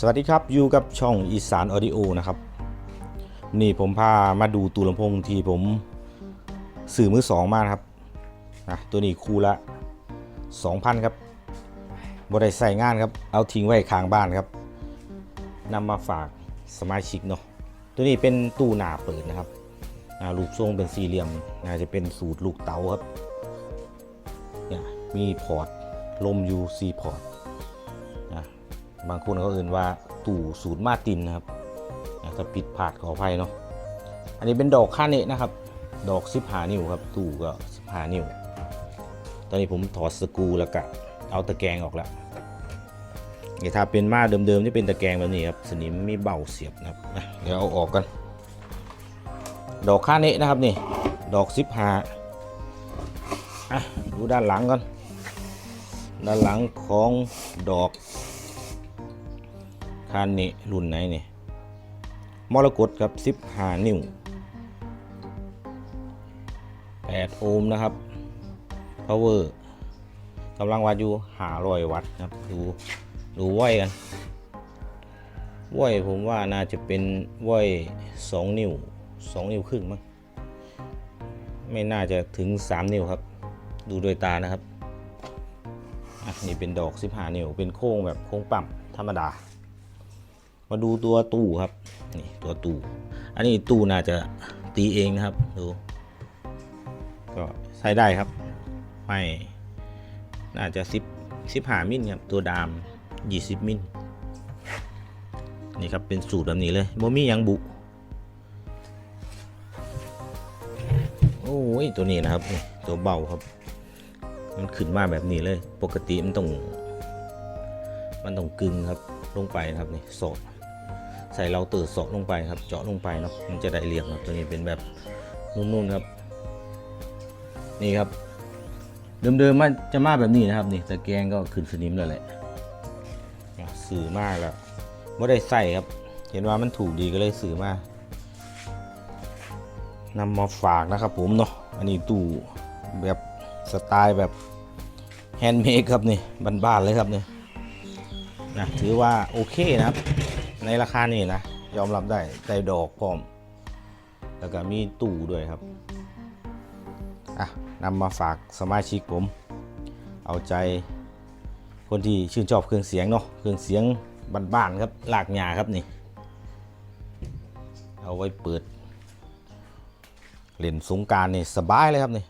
สวัสดีครับ อยู่กับช่องอีสานออดิโอนะครับ นี่ผมพามาดูตูลำโพงที่ผมสื่อมือสองมานะครับนะตัวนี้คู่ละ 2,000 ครับบริใส่งานครับ เอาทิ้งไว้ข้างบ้านครับนำมาฝากสมาชิกเนาะตัวนี้เป็นตู้หนาเปิดนะครับอ่ารูปทรงเป็นสี่เหลี่ยมน่าจะเป็นสูตรลูกเต๋าครับเนี่ยมีพอร์ตลม UC พอร์ต บางคนเขาเอื่นว่าตู่สูตรมาตินนะครับถ้าผิดพลาดขออภัยเนาะอันนี้เป็นดอกคาเนะนะครับ ดอกสิบหานิ้วครับ ตู่ก็สิบหานิ้ว ตอนนี้ผมถอดสกูแล้วก็เอาตะแกรงออกแล้วนี่ถ้าเป็นมาเดิมๆจะเป็นตะแกรงแบบนี้ครับสนิมมีเบาเสียบนะครับเดี๋ยวเอาออกกัน ดอกคาเนะนะครับนี่ดอกสิบหาอะดูด้านหลังก่อนด้านหลังของดอก คานนี้รุ่นไหนนี่มรกตครับ 15 นิ้ว 8 โอห์มนะครับ power กำลังวัดอยู่500วัตต์ครับ ดูดูไว้กันไว้ผมว่าน่าจะเป็นไว้2นิ้ว 2 นิ้วครึ่งมั้งไม่น่าจะถึง 3 นิ้วครับ ดูโดยตานะครับอะนี่เป็นดอก 15 นิ้ว เป็นโค้งแบบโค้งปั่มธรรมดา มาดูตัวตู้ครับนี่ตัวตู้อันนี้ตู้น่าจะตีเองนะครับดูก็ใช้ได้ครับ ไม่น่าจะ10 15มิลครับตัวดาม20มิลนี่ครับเป็นสูตรแบบนี้เลยโมมี่ยังบุ โอ้ยตัวนี้นะครับตัวเบาครับ มันขึ้นมาแบบนี้เลย ปกติมันต้อง มันต้องกึงครับลงไปนะครับนี่สด ใส่เราเตอร์สอลงไปครับ เจาะลงไปเนาะมันจะได้เรียงครับตัวนี้เป็นแบบนุ่มๆครับ นี่ครับ เดิมๆมันจะมาแบบนี้นะครับนี่ตะแกรงก็ขึ้นสนิมแล้วแหละอะสื่อมากแล้วไม่ได้ใส่ครับ เห็นว่ามันถูกดีก็เลยสื่อมากนำมาฝากนะครับผมเนาะอันนี้ตู้แบบสไตล์แบบแฮนด์เมดครับนี่บ้านๆเลยครับนี่นะถือว่าโอเคนะครับ ในราคานี้นะ ยอมรับได้ได้ดอกพร้อม แล้วก็มีตู้ด้วยครับ อะนำมาฝากสมาชิกผม เอาใจคนที่ชื่นชอบเครื่องเสียงเนาะเครื่องเสียงบ้านๆครับลากหญ้าครับนี่ เอาไว้เปิดเล่นสงการนี่สบายเลยครับนี่